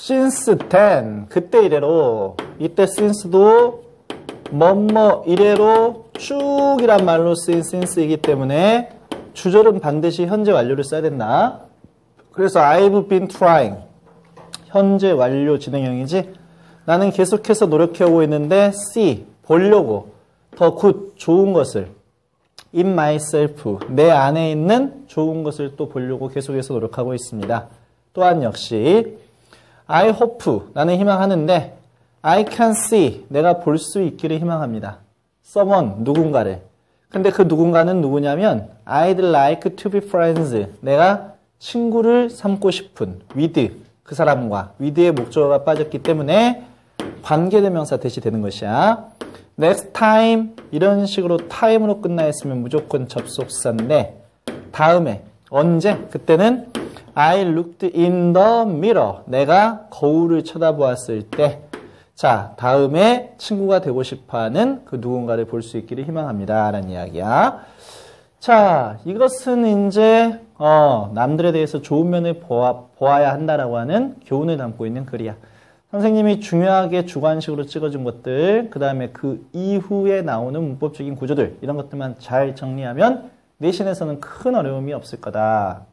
since then. 그때 이래로 이때 since도 뭐뭐 이래로 쭉이란 말로 쓰인 since이기 때문에 주절은 반드시 현재 완료를 써야 된다. 그래서 I've been trying. 현재 완료 진행형이지. 나는 계속해서 노력해오고 있는데 see 보려고 더굿 좋은 것을. In myself. 내 안에 있는 좋은 것을 또 보려고 계속해서 노력하고 있습니다. 또한 역시 I hope 나는 희망하는데 I can see 내가 볼 수 있기를 희망합니다. someone 누군가를 근데 그 누군가는 누구냐면 I'd like to be friends 내가 친구를 삼고 싶은 with 그 사람과 with의 목적어가 빠졌기 때문에 관계대명사 대시 되는 것이야. next time 이런 식으로 time으로 끝나 있으면 무조건 접속사인데 다음에 언제 그때는 I looked in the mirror 내가 거울을 쳐다보았을 때 자, 다음에 친구가 되고 싶어 하는 그 누군가를 볼 수 있기를 희망합니다. 라는 이야기야. 자, 이것은 이제, 어, 남들에 대해서 좋은 면을 보아, 보아야 한다라고 하는 교훈을 담고 있는 글이야. 선생님이 중요하게 주관식으로 찍어준 것들, 그 다음에 그 이후에 나오는 문법적인 구조들, 이런 것들만 잘 정리하면 내신에서는 큰 어려움이 없을 거다.